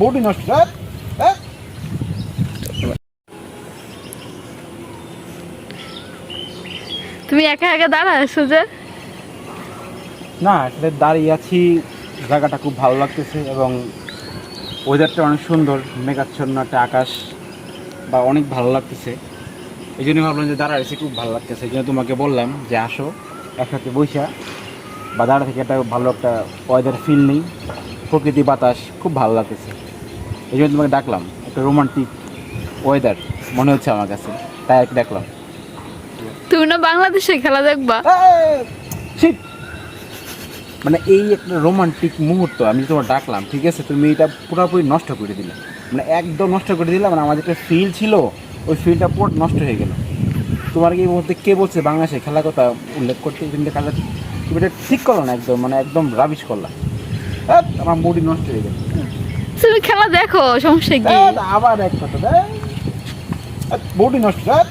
Body নষ্ট sir হ্যাঁ? তুমি একা একা দাঁড়া আছো যে? না আসলে দাঁড়িয়ে আছি জায়গাটা খুব ভালো লাগতেছে এবং ওয়েদারটা অনেক সুন্দর মেঘাচ্ছন্ন একটা আকাশ বা অনেক ভালো লাগতেছে। এই জন্য ভাবলাম যে দাঁড়া এসে খুব ভালো লাগতেছে। এই জন্য তোমাকে বললাম যে আসো একসাথে বৈশা বা দাঁড়া থেকে একটা ভালো একটা ওয়েদার ফিল নেই। প্রকৃতি বাতাস খুব ভালো লাগতেছে। এই জন্য তোমাকে ডাকলাম একটা রোমান্টিক ওয়েদার মনে হচ্ছে আমার কাছে তাই একটু ডাকলাম। তুমি না বাংলাদেশে খেলা দেখবা। মানে এই একটা রোমান্টিক মুহূর্ত আমি তোমার ডাকলাম ঠিক আছে? তুমি এটা পুরোপুরি নষ্ট করে দিলে। মানে একদম নষ্ট করে দিলে মানে আমাদের একটা ফিল ছিল ওই ফিলটা পুরো নষ্ট হয়ে গেল। তোমার কি এই মুহূর্তে কে বলছে বাংলাদেশে খেলার কথা উল্লেখ করতে তুমি খেলা তুমি এটা ঠিক করল না একদম মানে একদম রাবিশ করলাম আমার মুডি নষ্ট হয়ে গেছে। তুমি খেলা দেখো সমস্যা কি? আবার এক কথা বডি নষ্ট হ্যাঁ